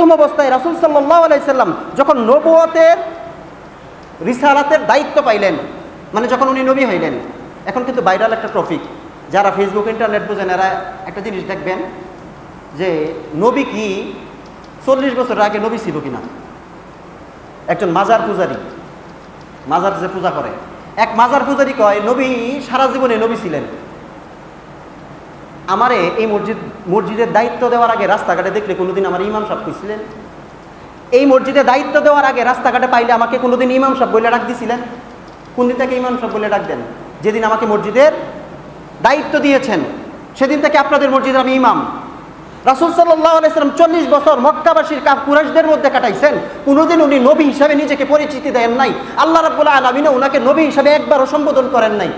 প্রথম অবস্থায় রাসুল সাল্লাহ আলাইসাল্লাম যখন নবুয়তের রিসালাতের দায়িত্ব পাইলেন মানে যখন উনি নবী হইলেন, এখন কিন্তু ভাইরাল একটা টপিক। যারা ফেসবুক ইন্টারনেট বোঝেন, এরা একটা জিনিস দেখবেন যে নবী কি চল্লিশ বছর আগে নবী ছিল কিনা? একজন মাজার পূজারী। মাজার যে পূজা করে। এক মাজার পূজারি কয়, নবী সারা জীবনে নবী ছিলেন। আমারে এই মসজিদ, মসজিদের দায়িত্ব দেওয়ার আগে রাস্তাঘাটে দেখলে কোনোদিন আমার ইমাম সাহেব কইছিলেন? এই মসজিদে দায়িত্ব দেওয়ার আগে রাস্তাঘাটে পাইলে আমাকে কোনোদিন ইমাম সাহেব বলে ডাক দিছিলেন? কোন দিন থেকে ইমাম সাহেব বলে ডাক দেন? যেদিন আমাকে মসজিদের দায়িত্ব দিয়েছেন, সেদিন থেকে আপনাদের মসজিদের আমি ইমাম। রাসুল সাল্লাহ আলাইসালাম চল্লিশ বছর মক্কাবাসীর কাপ কুরাইশদের মধ্যে কাটাইছেন। কোনোদিন উনি নবী হিসাবে নিজেকে পরিচিতি দেন নাই। আল্লাহ রাবুল্লাহ আলমিনে ওনাকে নবী হিসাবে একবারও সম্বোধন করেন নাই।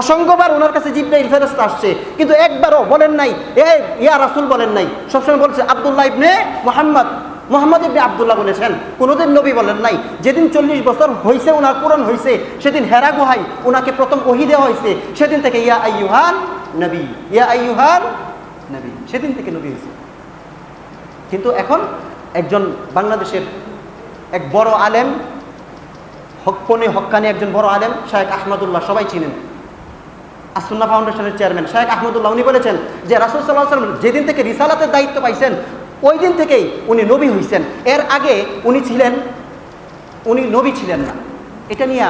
অসংখ্যবার ওনার কাছে জিব্রাইল ফেরস্তা আসছে। কিন্তু একবারও বলেন নাই, এ, ইয়া রাসুল বলেন নাই। সবসময় বলছে, আবদুল্লাহ ইবনে মোহাম্মদ। মোহাম্মদ ইবনে আবদুল্লাহ বলেছেন, কোনোদিন নবী বলেন নাই, যেদিন চল্লিশ বছর হয়েছে ওনার পূরণ হয়েছে সেদিন হেরা গুহাই ওনাকে প্রথম ওহি দেওয়া হয়েছে সেদিন থেকে ইয়া আইয়ুহান নবী, ইয়া আইয়ুহান নবী, সেদিন থেকে নবী হয়েছে কিন্তু এখন একজন বাংলাদেশের এক বড় আলেম হক্কনি হক্কানি একজন বড় আলেম শাহেক আহমদুল্লাহ, সবাই চিনেন। আসুন্না ফাউন্ডেশনের চেয়ারম্যান শাহেক আহমদুল্লাহ, উনি বলেছেন যে রাসুল সাল্লাহ সাল্লাম যেদিন থেকে রিসালাতের দায়িত্ব পাইছেন, ওই দিন থেকেই উনি নবী হইছেন। এর আগে উনি ছিলেন, উনি নবী ছিলেন না। এটা নিয়ে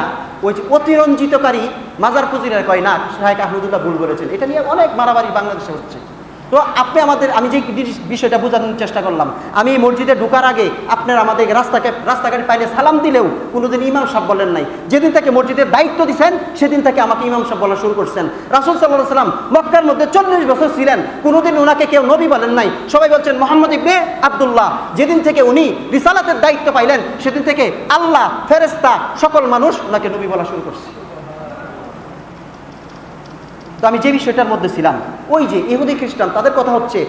ওই যে অতিরঞ্জিতকারী মাজার পুজিরা কয় না শাহেক আহমদুল্লাহ ভুল বলেছেন। এটা নিয়ে অনেক মারামারি বাংলাদেশে হচ্ছে। তো আপনি আমাদের, আমি যে বিষয়টা বোঝানোর চেষ্টা করলাম, আমি এই মসজিদে ঢোকার আগে আপনার আমাদের রাস্তাকে রাস্তাঘাটে পাইলে সালাম দিলেও কোনোদিন ইমাম সাহেব বলেন নাই। যেদিন থেকে মসজিদের দায়িত্ব দিচ্ছেন সেদিন থেকে আমাকে ইমাম সাহেব বলা শুরু করছেন। রাসুল সাল্লাহ সাল্লাম মক্কার মধ্যে চল্লিশ বছর ছিলেন, কোনোদিন ওনাকে কেউ নবী বলেন নাই। সবাই বলছেন মোহাম্মদ ইবনে আবদুল্লাহ। যেদিন থেকে উনি রিসালাতের দায়িত্ব পাইলেন, সেদিন থেকে আল্লাহ ফেরেস্তা সকল মানুষ ওনাকে নবী বলা শুরু করছে। তো আমি যে বিষয়টার মধ্যে ছিলাম, ওই যে ইহুদি খ্রিস্টান, তাদের কথা হচ্ছে,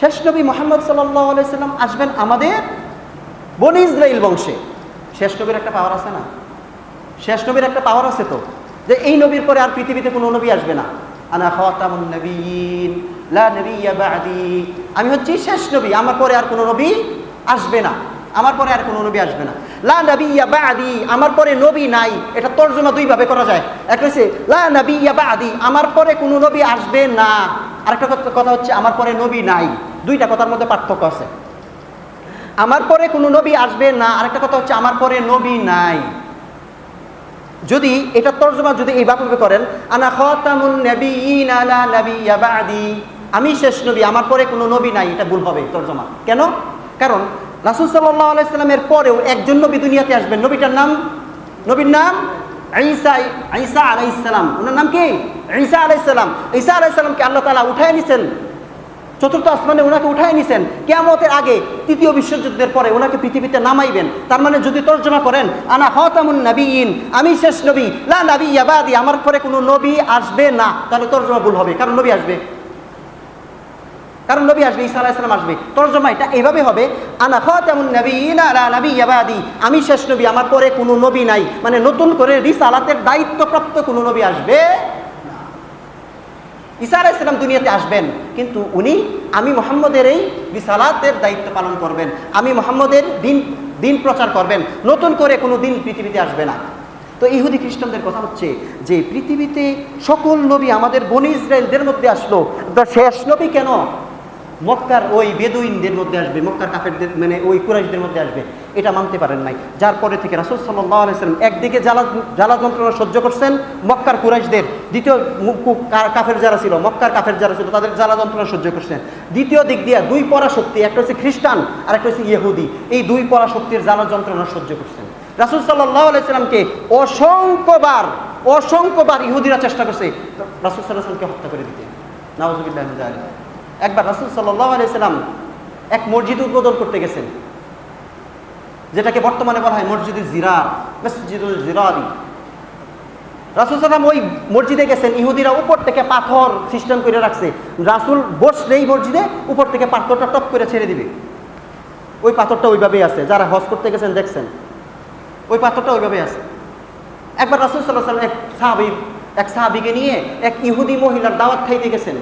শেষ নবী মোহাম্মদ সাল্লাম আসবেন আমাদের বনি ইসরাইল বংশে। শেষ নবীর একটা পাওয়ার আছে না? শেষ নবীর একটা পাওয়ার আছে তো? যে এই নবীর পরে আর পৃথিবীতে কোনো নবী আসবে না। আনা আমি হচ্ছি শেষ নবী, আমার পরে আর কোনো নবী আসবে না। আমার পরে আর কোনো নবী আসবে না। লা নবিয়্যা বা'দি, আমার পরে নবী নাই। এটা তর্জমা দুই ভাবে করা যায়। একটা হচ্ছে লা নবিয়্যা বা'দি, আমার পরে কোনো নবী আসবে না। আরেকটা কথা- হচ্ছে, আমার পরে নবী নাই। দুইটা কথার মধ্যে পার্থক্য আছে। আমার পরে কোনো নবী আসবে না। আরেকটা কথা হচ্ছে, আমার পরে নবী নাই। যদি এটা তর্জমা যদি এইভাবে করেন, আনা খাতামুন নাবিয়িন আলা নাবিয়্যা বা'দি। আমি শেষ নবী, আমার পরে কোনো নবী নাই। এটা ভুল হবে তর্জমা। কেন? কারণ রাসূল সাল্লাল্লাহু আলাইহি সাল্লামের পরেও একজন নবী দুনিয়াতে আসবেন। নবীটার নাম? নবীর নাম? ঈসা ঈসা আলাইহিস সালাম। ওনার নাম কি? ঈসা আলাইহিস সালাম। ঈসা আলাইহিস সালামকে আল্লাহ তালা উঠায় নিছেন। চতুর্থ আসমানে ওনাকে উঠায় নিছেন। কেয়ামতের আগে তৃতীয় বিশ্বযুদ্ধের পরে ওনাকে পৃথিবীতে নামাইবেন। তার মানে যদি তর্জমা করেন, আনা হতামুন নবীন আমি শেষ নবী, লা নবী ইয়াবাদি আমার পরে কোনো নবী আসবে না। তাহলে তর্জমা ভুল হবে, কারণ নবী আসবে। কারণ নবী আসবে, ঈসা আলাইহিস সালাম আসবে। তর্জমা এটা এইভাবে হবে, আনা খাতামুন নবীন আলা নবী ইয়াবাদি আমি শেষ নবী, আমার পরে কোনো নবী নাই মানে নতুন করে রিসালাতের দায়িত্বপ্রাপ্ত কোনো নবী আসবে ঈসা আলাইসালাম দুনিয়াতে আসবেন, কিন্তু উনি, আমি মোহাম্মদের এই বিসালাতের দায়িত্ব পালন করবেন, আমি মোহাম্মদের দিন দিন প্রচার করবেন, নতুন করে কোনো দিন পৃথিবীতে আসবে না। তো ইহুদি খ্রিস্টানদের কথা হচ্ছে যে, পৃথিবীতে সকল নবী আমাদের বনি ইসরায়েলদের মধ্যে আসলো শেষ নবী কেন? মক্কার ওই বেদুইনদের মধ্যে আসবে, মক্কার কাফেরদের মানে ওই কুরাইশদের মধ্যে আসবে। এটা মানতে পারেন নাই। যার পরে থেকে রাসুল সাল্লাহ একদিকে জ্বালা জ্বালা যন্ত্রণা সহ্য করছেন মক্কার কুরাইশদের, দ্বিতীয় কাফের যারা ছিল, মক্কার কাফের যারা ছিল, তাদের জ্বালা যন্ত্রণা সহ্য করছেন। দ্বিতীয় দিক দিয়ে দুই পরা শক্তি একটা হচ্ছে খ্রিস্টান, আর একটা হচ্ছে ইহুদি, এই দুই পরা শক্তির জ্বালা যন্ত্রণা সহ্য করছেন। রাসুল সাল্লাহ আলাইসালামকে অসংখ্যবার অসংখ্যবার ইহুদিরা চেষ্টা করছে। রাসুল সাল্লাহ সাল্লামকে হত্যা করে দিতে। আলী একবার রাসুল আলাইসাল্লাম এক মসজিদ উদ্বোধন করতে গেছেন। যেটাকে বর্তমানে বলা হয় মসজিদুল জিরা, মসজিদুল জিরারি। রাসুল সাল্লাম ওই মসজিদে গেছেন, ইহুদিরা উপর থেকে পাথর সিস্টেম করে রাখছে। রাসুল বসলেই মসজিদে উপর থেকে পাথরটা টপ করে ছেড়ে দিবে। ওই পাথরটা ওইভাবেই আছে। যারা হজ করতে গেছেন, দেখছেন। ওই পাথরটা ওইভাবেই আছে। একবার রাসুল সাল্লাহ সাল্লাম এক সাহাবি এক সাহাবিকে নিয়ে এক ইহুদি মহিলার দাওয়াত খাইতে গেছেন।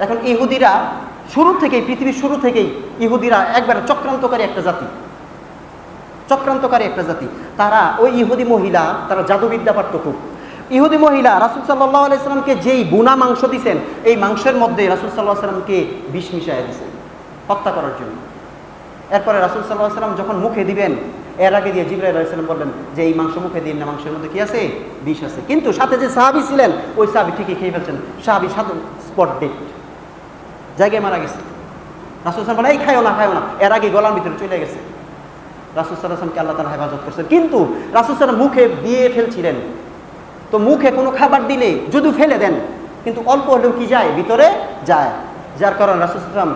এখন ইহুদিরা শুরু থেকেই, পৃথিবীর শুরু থেকেই ইহুদিরা একবার চক্রান্তকারী একটা জাতি। চক্রান্তকারী একটা জাতি। তারা ওই ইহুদি মহিলা, তারা জাদুবিদ্যা পারত খুব ইহুদি মহিলা রাসুল সাল্লাহ আলাইসাল্লামকে যেই বুনা মাংস দিছেন, এই মাংসের মধ্যে রাসুল সাল্লাহ সাল্লামকে বিষ মিশাইয়া দিছেন, হত্যা করার জন্য। এরপরে রাসুল সাল্লাহ সাল্লাম যখন মুখে দিবেন, এর আগে দিয়ে জিব্রাইল আলাইসাল্লাম বললেন যে, এই মাংস মুখে দিন না, মাংসের মধ্যে কি আছে? বিষ আছে। কিন্তু সাথে যে সাহাবি ছিলেন, ওই সাহাবি ঠিকই খেয়ে ফেলছেন। সাহাবি সাথে স্পট ডেট জায়গায় মারা গেছে। রাসুল বলে, এই খায়ও না খায়ও না এর আগে গলার ভিতরে চলে গেছে। রাসুল সাল্লাহামকে আল্লাহ তালা হেফাজত করছেন। কিন্তু রাসুল সাল্লাম মুখে দিয়ে ফেলছিলেন। তো মুখে কোনো খাবার দিলে যদি ফেলে দেন, কিন্তু অল্প হলেও কি যায়? ভিতরে যায়। যার কারণে রাসুল সাল্লাম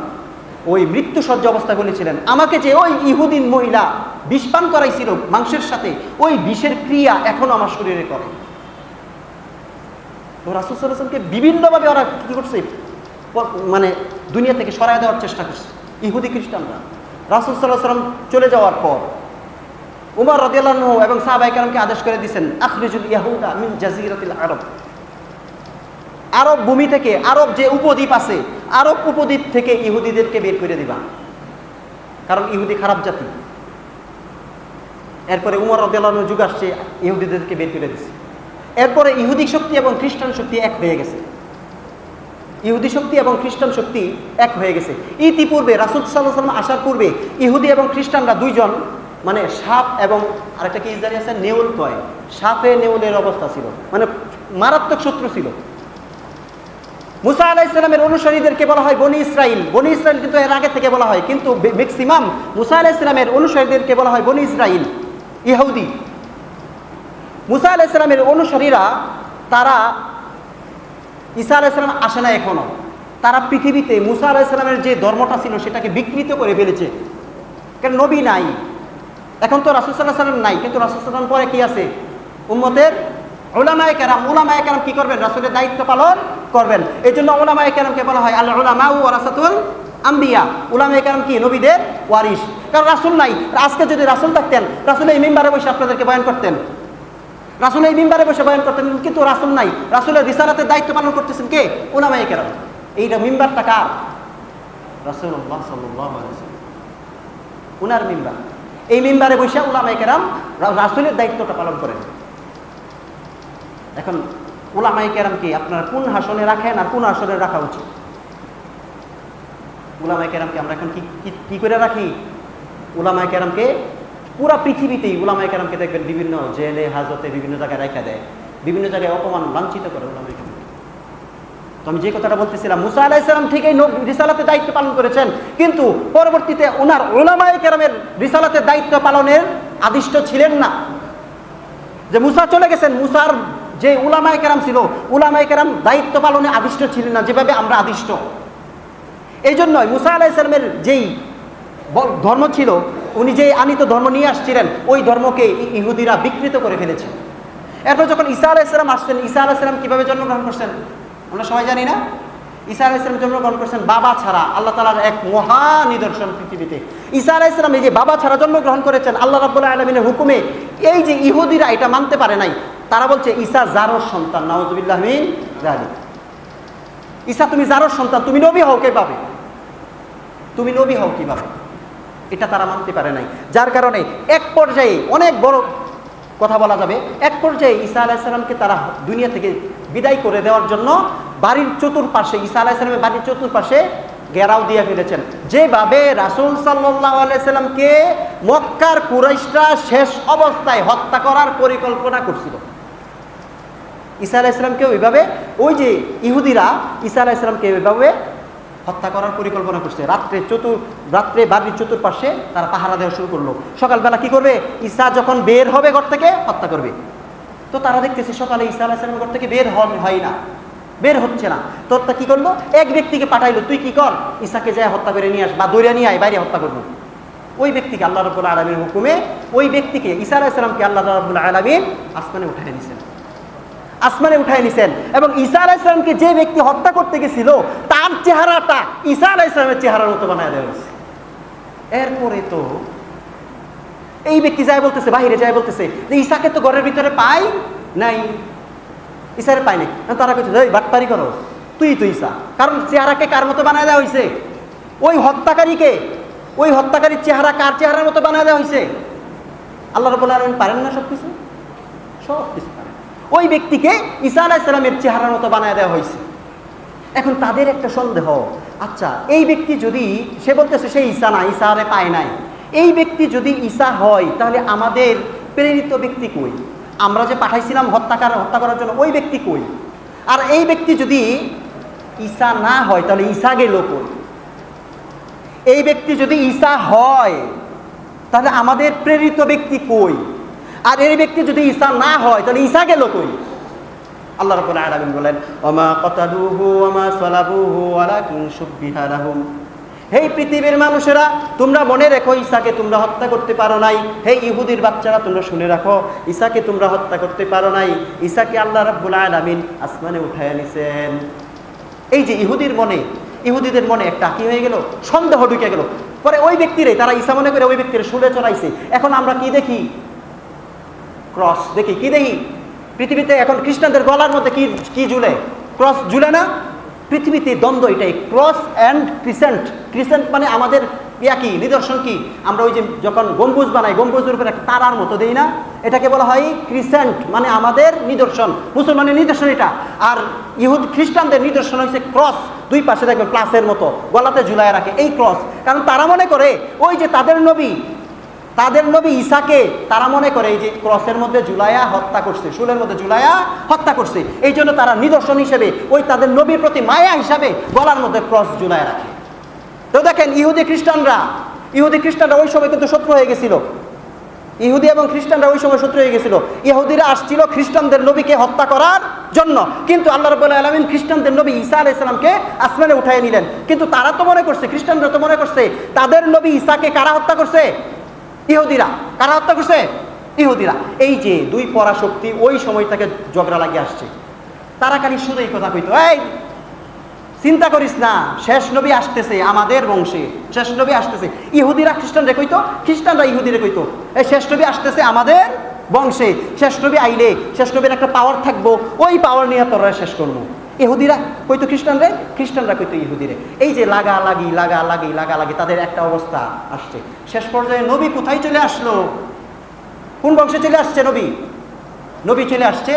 ওই মৃত্যু সজ্জ অবস্থায় বলেছিলেন আমাকে যে ওই ইহুদিন মহিলা বিষ পান করাইছিল মাংসের সাথে, ওই বিষের ক্রিয়া এখনও আমার শরীরে করে। তো রাসুল সাল্লাহামকে বিভিন্নভাবে ওরা কী করছে? মানে দুনিয়া থেকে সরায় দেওয়ার চেষ্টা করছে। ইহুদি খ্রিস্টানরা। রাসুল সাল্লাহ সাল্লাম চলে যাওয়ার পর উমর রদিয়াল্লাহ এবং সাহাবাইকারকে আদেশ করে দিয়েছেন, আখরিজুল ইয়াহুদা মিন জাজিরাতিল আরব। আরব ভূমি থেকে, আরব যে উপদ্বীপ আছে, আরব উপদ্বীপ থেকে ইহুদিদেরকে বের করে দিবা। কারণ ইহুদি খারাপ জাতি। এরপরে উমর রদিয়াল্লাহ যুগ আসছে, ইহুদিদেরকে বের করে দিছে। এরপরে ইহুদি শক্তি এবং খ্রিস্টান শক্তি এক হয়ে গেছে। ইহুদি শক্তি এবং খ্রিস্টান শক্তি এক হয়ে গেছে। ইতিপূর্বে রাসুল সাল্লাহ সাল্লাম আসার পূর্বে ইহুদি এবং খ্রিস্টানরা দুইজন মানে সাপ এবং আরেকটা কি ইসরায়েল আছে? নেউল কয়। সাপে নেউলের অবস্থা ছিল। মানে মারাত্মক শত্রু ছিল। মুসা আলাহ ইসলামের অনুসারীদেরকে বলা হয় বনি ইসরাইল। বনি ইসরাইল কিন্তু এর আগে থেকে বলা হয়, কিন্তু ম্যাক্সিমাম মুসা আলাহ ইসলামের অনুসারীদেরকে বলা হয় বনি ইসরাইল, ইহুদি। মুসা আলাহ ইসলামের অনুসারীরা, তারা ঈসা আলাইসালাম আসে না এখনও তারা পৃথিবীতে মুসা আলাইসালামের যে ধর্মটা ছিল, সেটাকে বিকৃত করে ফেলেছে। কারণ নবী নাই। এখন তো রাসুসাল্লাহ সাল্লাম নাই, কিন্তু রাসুসাল্লাম পরে কি আছে? উম্মতের ওলামায় কেরাম ওলামায় কেরাম কি করবেন? রাসুলের দায়িত্ব পালন করবেন। এই জন্য ওলামায় কেরামকে বলা হয় আল্লাহ ওলামা ও রাসাতুল আম্বিয়া। উলামায় কেরাম কি? নবীদের ওয়ারিস কারণ রাসুল নাই। আজকে যদি রাসুল থাকতেন, রাসুল এই মেম্বারে বসে আপনাদেরকে বয়ান করতেন। রাসুল এই মিম্বারে বসে বয়ান করতেন, কিন্তু রাসুল নাই। রাসুলের রিসালাতের দায়িত্ব পালন করতেছেন কে? ওলামাই কেরাম। এইটা মিম্বারটা কার? রাসুল্লাহ সাল্লাহ উনার মিম্বার। এই মিম্বারে বসে ওলামাই কেরাম রাসুলের দায়িত্বটা পালন করেন। এখন ওলামাই কেরামকে আপনারা কোন হাসনে রাখেন আর কোন আসনে রাখা উচিত? ওলামাই কেরামকে আমরা এখন কি কি- কি করে রাখি? ওলামাই কেরামকে পুরা পৃথিবীতেই ওলামাই কেরামকে দেখবেন বিভিন্ন জেলে, হাজতে বিভিন্ন জায়গায় রেখা দেয়, বিভিন্ন জায়গায় অপমান লাঞ্ছিত করে ওলামাই কেরাম। তো আমি যে কথাটা বলতেছিলাম, মুসা আলাইসালাম ঠিকই নব- রিসালাতে দায়িত্ব পালন করেছেন, কিন্তু পরবর্তীতে ওনার ওলামাই কেরামের রিসালাতের দায়িত্ব পালনের আদিষ্ট ছিলেন না। যে মুসা চলে গেছেন, মুসার যে উলামায় কেরাম ছিল, উলামায় কেরাম দায়িত্ব পালনে আদিষ্ট ছিলেন না, যেভাবে আমরা আদিষ্ট। এই জন্যই মুসা আলাইসালামের যেই ধর্ম ছিল উনি যে আনিত ধর্ম নিয়ে আসছিলেন, ওই ধর্মকে ইহুদিরা বিকৃত করে ফেলেছে। এরপর যখন ঈসা আলাইসালাম আসছেন, ঈসা আলাইসালাম কীভাবে জন্মগ্রহণ করছেন? আমরা সবাই জানি না? ঈসা আলাইসালাম জন্মগ্রহণ করছেন বাবা ছাড়া, আল্লাহ তালার এক মহা নিদর্শন পৃথিবীতে। ঈসা আলাইসালাম এই যে বাবা ছাড়া জন্মগ্রহণ করেছেন, আল্লাহ রাবুল্লাহ আলমিনের হুকুমে, এই যে ইহুদিরা এটা মানতে পারে নাই, তারা বলছে, ঈসা জারোর সন্তান নওয়াজবিল্লাহ মিন জালিক ঈসা, তুমি জারোর সন্তান, তুমি নবী হও কে পাবে তুমি নবী হও কীভাবে? এটা তারা মানতে পারে নাই। যার কারণে এক পর্যায়ে অনেক বড় কথা বলা যাবে, এক পর্যায়ে ঈসা আলাইসালামকে তারা দুনিয়া থেকে বিদায় করে দেওয়ার জন্য বাড়ির চতুর্পাশে, ঈসা আলাইসালামের বাড়ির চতুর্পাশে ঘেরাও দিয়ে ফেলেছেন। যেভাবে রাসুল সাল্লাহ আলাইসাল্লামকে মক্কার কুরাইশরা শেষ অবস্থায় হত্যা করার পরিকল্পনা করছিল। ঈসা আলাইসালামকে ওইভাবে ওই যে ইহুদিরা, ঈসা আলাইসালামকে ওইভাবে হত্যা করার পরিকল্পনা করছে। রাত্রে চতুর, রাত্রে বাড়ির চতুর্পাশে তারা পাহারা দেওয়া শুরু করল। সকালবেলা কি করবে? ঈসা যখন বের হবে ঘর থেকে, হত্যা করবে। তো তারা দেখতেছে, সকালে ঈসা আলাইসালাম ঘর থেকে বের হন, হয় না। বের হচ্ছে না। তো তা কি করল? এক ব্যক্তিকে পাঠাইলো। তুই কি কর? ঈসাকে যায় হত্যা করে নিয়ে আস, বা দৌড়িয়া নিয়ে আয়, বাইরে হত্যা করব। ওই ব্যক্তিকে আল্লাহ রবুল্লা আলমীর হুকুমে, ওই ব্যক্তিকে ঈসা আলাইসালামকে আল্লাহ রবুল্লা আলমিন আসমানে উঠাই নিয়েছেন আসমানে উঠাই নিছেন। এবং ঈসা আলাইসালামকে যে ব্যক্তি হত্যা করতে গেছিল, তার চেহারাটা ঈসা আলাইসালামের চেহারার মতো বানায় দেওয়া হয়েছে। এরপরে তো এই ব্যক্তি যায় বলতেছে, বাহিরে যায় বলতেছে যে ঈসাকে তো ঘরের ভিতরে পাই নাই। ঈসারে পাই নাই। তারা কইছে এই বাটপারি করো, তুই তুই ঈসা। কারণ চেহারাকে কার মতো বানায় দেওয়া হয়েছে ওই হত্যাকারীকে, ওই হত্যাকারীর চেহারা কার চেহারার মতো বানায় দেওয়া হয়েছে আল্লাহ রবুল্লা আলমিন পারেন না সব কিছু সব কিছু ওই ব্যক্তিকে ঈসা আলাহিসাল্লামের চেহারার মতো বানায় দেওয়া হয়েছে। এখন তাদের একটা সন্দেহ আচ্ছা এই ব্যক্তি যদি, সে বলতেছে সে ঈসা না, ঈসা আরে পায় নাই। এই ব্যক্তি যদি ঈসা হয়, তাহলে আমাদের প্রেরিত ব্যক্তি কই? আমরা যে পাঠাইছিলাম হত্যাকার, হত্যা করার জন্য, ওই ব্যক্তি কই? আর এই ব্যক্তি যদি ঈসা না হয়, তাহলে ঈসা গেল কই? এই ব্যক্তি যদি ঈসা হয়, তাহলে আমাদের প্রেরিত ব্যক্তি কই? আর এই ব্যক্তি যদি ঈসা না হয়, তাহলে ঈসা গেল কই? আল্লাহ রাব্বুল আলামিন বলেন, ওমা কতালুহু, ওমা সালাবুহু, ওয়ালাকিন শুববিহা লাহুম। হে পৃথিবীর মানুষেরা, তোমরা মনে রেখো ঈসাকে তোমরা হত্যা করতে পারো নাই। হে ইহুদির বাচ্চারা, তোমরা শুনে রাখো ঈসাকে তোমরা হত্যা করতে পারো নাই। ঈসাকে আল্লাহ রাব্বুল আলামিন আসমানে উঠায় নিছেন। এই যে ইহুদির মনে, ইহুদিদের মনে একটা কি হয়ে গেল? সন্দেহ ঢুকে গেল। পরে ওই ব্যক্তিরে, তারা ঈসা মনে করে ওই ব্যক্তির শুলে চড়াইছে। এখন আমরা কি দেখি? ক্রস দেখি, কি দেখি? পৃথিবীতে এখন খ্রিস্টানদের গলার মধ্যে কি কি ঝুলে? ক্রস ঝুলে না? পৃথিবীতে দ্বন্দ্ব এটাই। ক্রস অ্যান্ড ক্রিসেন্ট ক্রিসেন্ট মানে আমাদের ইয়া কি? নিদর্শন কি? আমরা ওই যে যখন গম্বুজ বানাই, গম্বুজের উপরে একটা তারার মতো দেই না? এটাকে বলা হয় ক্রিসেন্ট মানে আমাদের নিদর্শন। মুসলমানের নিদর্শন এটা। আর ইহুদ, খ্রিস্টানদের নিদর্শন হচ্ছে ক্রস দুই পাশে দেখবে প্লাসের মতো। গলাতে ঝুলায় রাখে। এই ক্রস কারণ তারা মনে করে, ওই যে তাদের নবী তাদের নবী ঈসাকে তারা মনে করে এই যে ক্রসের মধ্যে জুলাইয়া হত্যা করছে, শুলের মধ্যে জুলাইয়া হত্যা করছে, এই জন্য তারা নিদর্শন হিসেবে ওই তাদের নবীর প্রতি মায়া হিসাবে গলার মধ্যে ক্রস জুলায় রাখে। তো দেখেন ইহুদি খ্রিস্টানরা ইহুদি খ্রিস্টানরা ওই সময় কিন্তু শত্রু হয়ে গেছিল। ইহুদি এবং খ্রিস্টানরা ওই সময় শত্রু হয়ে গেছিল। ইহুদিরা আসছিল খ্রিস্টানদের নবীকে হত্যা করার জন্য। কিন্তু আল্লাহ রব আলমিন খ্রিস্টানদের নবী ঈসা আলাহ ইসলামকে আসমানে উঠাই নিলেন। কিন্তু তারা তো মনে করছে, খ্রিস্টানরা তো মনে করছে, তাদের নবী ঈসাকে কারা হত্যা করছে? ইহুদিরা, কারা হত্যা করছে? ইহুদিরা। এই যে দুই পরাশক্তি ওই সময় তাকে ঝগড়া লাগিয়ে আসছে। তারা খালি শুধু এই কথা কইতো, এই, চিন্তা করিস না, শেষ নবী আসতেছে আমাদের বংশে, শেষ নবী আসতেছে। ইহুদিরা খ্রিস্টানরা কইতো, খ্রিস্টানরা ইহুদিরা কইতো, এই, শেষ নবী আসতেছে আমাদের বংশে, শেষ নবী আইলে, শেষ নবীর একটা পাওয়ার থাকব, ওই পাওয়ার নিয়ে তোরা শেষ করব। ইহুদিরা কইতো খ্রিস্টানরে? খ্রিস্টানরা কইতো ইহুদিরে? এই যে লাগা লাগি লাগা লাগি লাগা লাগি, তাদের একটা অবস্থা আসছে। শেষ পর্যায়ে নবী কোথায় চলে আসলো? কোন বংশে চলে আসছে নবী? নবী চলে আসছে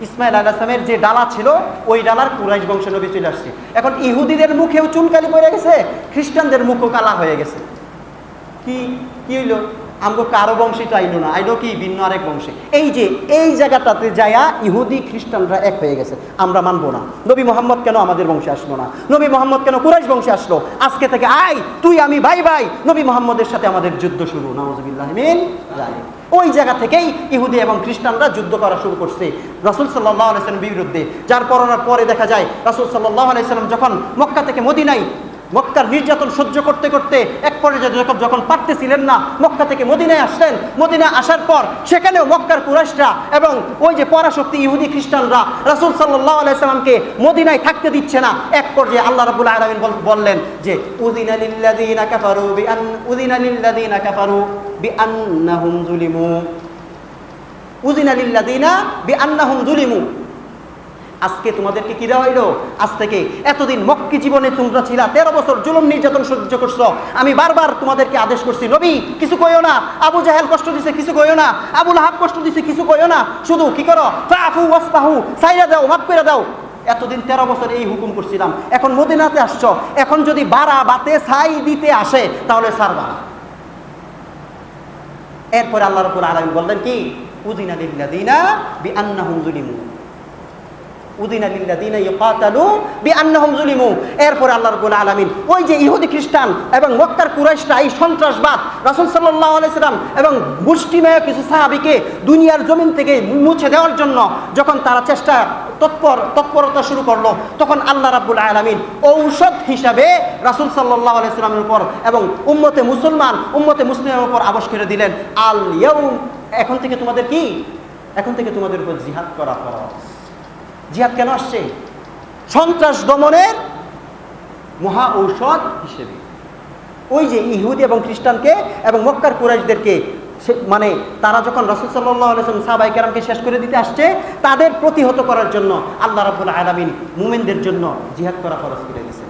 ইসমাইল আলাহামের যে ডালা ছিল, ওই ডালার কুরাইশ বংশ নবী চলে আসছে। এখন ইহুদিদের মুখেও চুলকালি পড়ে গেছে, খ্রিস্টানদের মুখও কালা হয়ে গেছে। কি কি হইল? আমগো কারও বংশে তো আইলো না আইলো কি ভিন্ন আরেক বংশে? এই যে, এই জায়গাটাতে যায়া ইহুদি খ্রিস্টানরা এক হয়ে গেছে, আমরা মানবো না। নবী মোহাম্মদ কেন আমাদের বংশে আসলো না? নবী মোহাম্মদ কেন কুরাইশ বংশে আসলো? আজকে থেকে আয়, তুই আমি ভাই ভাই নবী মোহাম্মদের সাথে আমাদের যুদ্ধ শুরু নওয়াজবিল্লাহ মিন ওই জায়গা থেকেই ইহুদি এবং খ্রিস্টানরা যুদ্ধ করা শুরু করছে। রাসুল সাল্লাহ আলাইসালাম বিরুদ্ধে, যার পরনার পরে দেখা যায়, রাসুল সাল্লাহ আলাইসালাম যখন মক্কা থেকে মদিনায় মক্কার নির্যাতন সহ্য করতে করতে এক পর্যায়ে যখন যখন পারতেছিলেন না, মক্কা থেকে মদিনায় আসলেন। মদিনায় আসার পর সেখানেও মক্কার কুরাইশরা এবং ওই যে পরাশক্তি ইহুদি খ্রিস্টানরা রাসুল সাল্লাহ আলাইসালামকে মদিনায় থাকতে দিচ্ছে না। এক পর্যায়ে আল্লাহ রাবুল আলমিন বললেন যে উদিনা বিআন উদিনা যুলিমু। আজকে তোমাদেরকে কি দেওয়া হইল? আজ থেকে এতদিন মক্কি জীবনে তোমরা ছিলা, তেরো বছর জুলুম নির্যাতন সহ্য করছ। আমি বারবার তোমাদেরকে আদেশ করছি, নবী, কিছু কইও না। আবু জাহেল কষ্ট দিছে, কিছু কইও না। আবুল হাব কষ্ট দিছে, কিছু কইও না। শুধু কি করো? ফাফু ওয়াসপাহু সাইরা দাও, মাফ করে দাও। এতদিন তেরো বছর এই হুকুম করছিলাম। এখন মদিনাতে আসছো। এখন যদি বাড়া বাতে ছাই দিতে আসে, তাহলে সারবা এরপরে আল্লাহ রবুল আলম বললেন কি? উদিনা লিল্লাদিনা বি আন্নাহুম জুলিমু উদিনা ওই যে ইহুদি খ্রিস্টান এবং সন্ত্রাসবাদ সাল্লাম এবং কিছু সাহাবীকে দুনিয়ার জমিন থেকে মুছে দেওয়ার জন্য যখন তারা চেষ্টা তৎপর, তৎপরতা শুরু করল, তখন আল্লাহ রাব্বুল আলামিন ঔষধ হিসাবে রাসূল সাল্লামের উপর এবং উম্মতে মুসলমান, উম্মতে মুসলিমের উপর আবশ করে দিলেন। আল এখন থেকে তোমাদের কি? এখন থেকে তোমাদের উপর জিহাদ করা ফরজ। জিহাদ কেন আসছে? সন্ত্রাস দমনের মহা ঔষধ হিসেবে। ওই যে ইহুদি এবং খ্রিস্টানকে এবং মক্কার কুরাইশদেরকে মানে তারা যখন রসুল আলসালাম সাহাবাই কেরামকে শেষ করে দিতে আসছে, তাদের প্রতিহত করার জন্য আল্লাহ রাবুল আলমিন মুমেনদের জন্য জিহাদ করা খরচ করে গেছে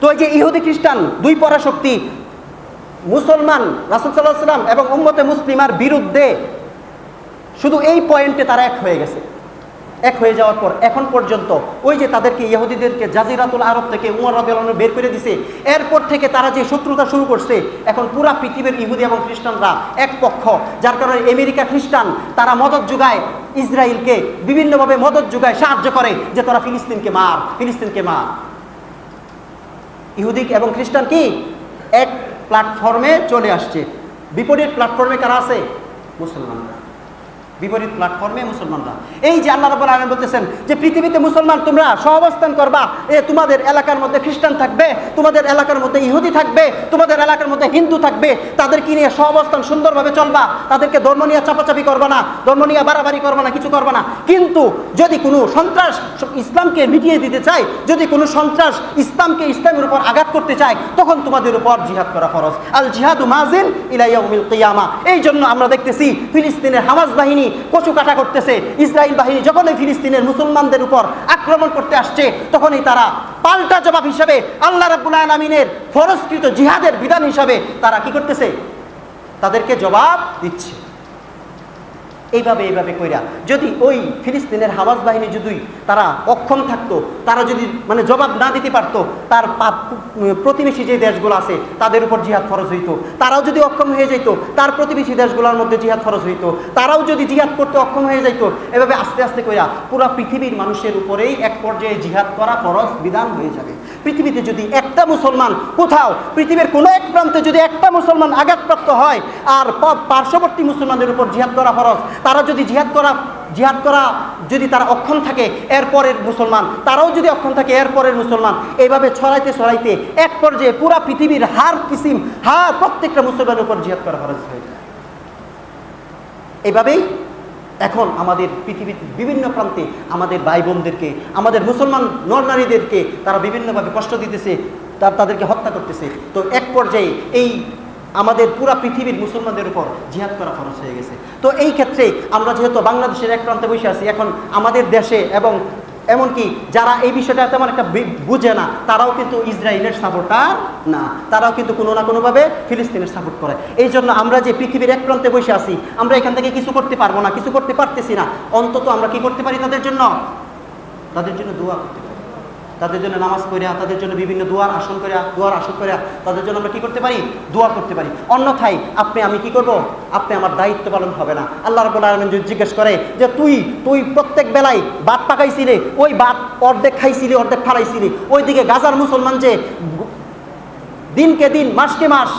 তো এই যে ইহুদি, খ্রিস্টান দুই পরাশক্তি, মুসলমান রাসুল সাল্লাহ সাল্লাম এবং উম্মতে মুসলিমার বিরুদ্ধে শুধু এই পয়েন্টে তারা এক হয়ে গেছে। এক হয়ে যাওয়ার পর এখন পর্যন্ত ওই যে তাদেরকে ইহুদিদেরকে জাজিরাতুল আরব থেকে উমর আনহু বের করে দিছে, এরপর থেকে তারা যে শত্রুতা শুরু করছে, এখন পুরা পৃথিবীর ইহুদি এবং খ্রিস্টানরা এক পক্ষ, যার কারণে আমেরিকা খ্রিস্টান তারা মদত যোগায়, ইসরায়েলকে বিভিন্নভাবে মদত যোগায়, সাহায্য করে যে তারা ফিলিস্তিনকে মার ফিলিস্তিনকে মার। ইহুদি এবং খ্রিস্টান কি? এক প্ল্যাটফর্মে চলে আসছে। বিপরীত প্ল্যাটফর্মে কারা আছে? মুসলমানরা। বিপরীত প্ল্যাটফর্মে মুসলমানরা। এই যে আল্লাহ রাব্বুল আলামিন বলতেছেন যে পৃথিবীতে মুসলমান তোমরা সহাবস্থান করবা, এ তোমাদের এলাকার মধ্যে খ্রিস্টান থাকবে, তোমাদের এলাকার মধ্যে ইহুদি থাকবে, তোমাদের এলাকার মধ্যে হিন্দু থাকবে তাদেরকে নিয়ে সহাবস্থান সুন্দরভাবে চলবা, তাদেরকে ধর্ম নিয়ে চাপাচাপি করবা না, ধর্ম নিয়ে বাড়াবাড়ি করবা না, কিছু করবা না। কিন্তু যদি কোনো সন্ত্রাস ইসলামকে মিটিয়ে দিতে চায়, যদি কোনো সন্ত্রাস ইসলামকে ইসলামের উপর আঘাত করতে চায়, তখন তোমাদের উপর জিহাদ করা ফরজ। আল জিহাদু মাজিন ইলাইয়াউমিল কিয়ামা। এই জন্য আমরা দেখতেছি ফিলিস্তিনের হামাস বাহিনী কচু কাটা করতেছে। ইসরায়েল বাহিনী যখনই ফিলিস্তিনের মুসলমানদের উপর আক্রমণ করতে আসছে, তখনই তারা পাল্টা জবাব হিসাবে আল্লাহ রাবুল আলমিনের ফরস্কৃত জিহাদের বিধান হিসাবে তারা কি করতেছে? তাদেরকে জবাব দিচ্ছে। এইভাবে এইভাবে কইরা। যদি ওই ফিলিস্তিনের হামাজ বাহিনী যদি তারা অক্ষম থাকতো, তারা যদি মানে জবাব না দিতে পারতো, তার প্রতিবেশী যে দেশগুলো আছে, তাদের উপর জিহাদ ফরজ হইতো। তারাও যদি অক্ষম হয়ে যেত তার প্রতিবেশী দেশগুলোর মধ্যে জিহাদ ফরজ হইতো। তারাও যদি জিহাদ করতে অক্ষম হয়ে যেত এভাবে আস্তে আস্তে কইরা পুরো পৃথিবীর মানুষের উপরেই এক পর্যায়ে জিহাদ করা ফরজ বিধান হয়ে যাবে। পৃথিবীতে যদি একটা মুসলমান কোথাও, পৃথিবীর কোনো এক প্রান্তে যদি একটা মুসলমান আঘাতপ্রাপ্ত হয়, আর পার্শ্ববর্তী মুসলমানদের উপর জিহাদ করা ফরজ, তারা যদি জিহাদ করা জিহাদ করা যদি তারা অক্ষম থাকে, এরপরের মুসলমান, তারাও যদি অক্ষম থাকে, এরপরের মুসলমান এইভাবে ছড়াইতে ছড়াইতে এক পর্যায়ে পুরা পৃথিবীর হার কিসিম, হার প্রত্যেকটা মুসলমানের উপর জিহাদ করা ফরজ হয়ে যায়। এইভাবেই এখন আমাদের পৃথিবীর বিভিন্ন প্রান্তে আমাদের ভাই বোনদেরকে আমাদের মুসলমান নরনারীদেরকে তারা বিভিন্নভাবে কষ্ট দিতেছে, তার তাদেরকে হত্যা করতেছে। তো এক পর্যায়ে এই আমাদের পুরা পৃথিবীর মুসলমানদের উপর জিহাদ করা খরচ হয়ে গেছে। তো এই ক্ষেত্রে আমরা যেহেতু বাংলাদেশের এক প্রান্তে বসে আছি, এখন আমাদের দেশে এবং এমনকি যারা এই বিষয়টা তেমন একটা বুঝে না, তারাও কিন্তু ইসরায়েলের সাপোর্টার না। তারাও কিন্তু কোনো না কোনোভাবে ফিলিস্তিনের সাপোর্ট করে। এই জন্য আমরা যে পৃথিবীর এক প্রান্তে বসে আছি, আমরা এখান থেকে কিছু করতে পারব না, কিছু করতে পারতেছি না। অন্তত আমরা কি করতে পারি তাদের জন্য? তাদের জন্য দোয়া করতে তাদের জন্য নামাজ করিয়া তাদের জন্য বিভিন্ন দুয়ার আসন করিয়া, দুয়ার আসন করিয়া তাদের জন্য আমরা কি করতে পারি? দোয়া করতে পারি। অন্যথায় আপনি আমি কি করব? আপনি আমার দায়িত্ব পালন হবে না। আল্লাহ রবুল্লা আলমিন যদি জিজ্ঞেস করে যে তুই তুই প্রত্যেক বেলায় বাদ পাকাইছিলি, ওই বাদ অর্ধেক খাইছিলি, অর্ধেক ফালাইছিলি, ওইদিকে গাজার মুসলমান যে দিনকে দিন, মাসকে মাস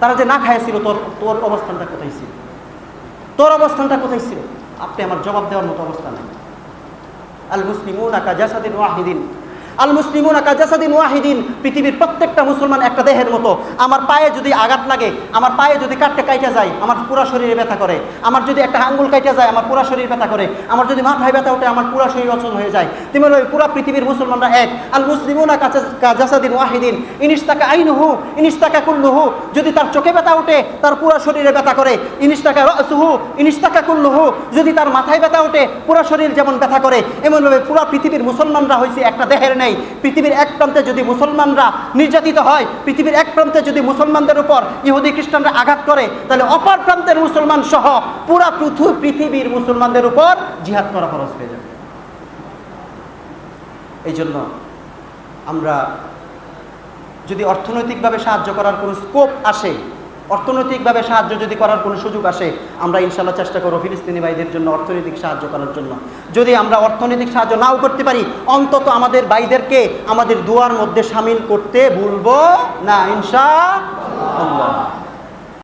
তারা যে না খাইছিল তোর তোর অবস্থানটা কোথায় ছিল? তোর অবস্থানটা কোথায় ছিল? আপনি আমার জবাব দেওয়ার মতো অবস্থা নেই। আল মুসলিমুন আকা জাসাদিন ওয়াহিদিন। আল মুসলিমুন আকা জাসাদিন ওয়াহিদিন পৃথিবীর প্রত্যেকটা মুসলমান একটা দেহের মতো। আমার পায়ে যদি আঘাত লাগে, আমার পায়ে যদি কাটতে কাইটা যায়, আমার পুরো শরীরে ব্যথা করে। আমার যদি একটা আঙ্গুল কাইটা যায়, আমার পুরো শরীর ব্যথা করে। আমার যদি মাথায় ব্যথা ওঠে, আমার পুরো শরীর অচল হয়ে যায়। তেমন ওই পুরো পৃথিবীর মুসলমানরা এক। আল মুসলিমুন আকা জাসাদিন ওয়াহিদিন ইনিস তাকা আইনুহু ইনিস তাকা কুল্লুহু। যদি তার চোখে ব্যথা ওঠে, তার পুরো শরীরে ব্যথা করে। ইনিস তাকা রসুহু ইনিস তাকা কুল্লুহু। যদি তার মাথায় ব্যথা ওঠে, পুরো শরীর যেমন ব্যথা করে, এমনভাবে পুরো পৃথিবীর মুসলমানরা হয়েছে একটা দেহের নেই পৃথিবীর এক প্রান্তে যদি মুসলমানরা নির্যাতিত হয়, পৃথিবীর এক প্রান্তে যদি মুসলমানদের উপর ইহুদি খ্রিস্টানরা আঘাত করে, তাহলে অপর প্রান্তের মুসলমান সহ পুরা পৃথু- পৃথিবীর মুসলমানদের উপর জিহাদ করা খরচ হয়ে যাবে। এই জন্য আমরা যদি অর্থনৈতিকভাবে সাহায্য করার কোনো স্কোপ আসে অর্থনৈতিকভাবে সাহায্য যদি করার কোনো সুযোগ আসে, আমরা ইনশাল্লাহ চেষ্টা করব ফিলিস্তিনি ভাইদের জন্য অর্থনৈতিক সাহায্য করার জন্য। যদি আমরা অর্থনৈতিক সাহায্য নাও করতে পারি, অন্তত আমাদের ভাইদেরকে আমাদের দুয়ার মধ্যে সামিল করতে ভুলবো না ইনশা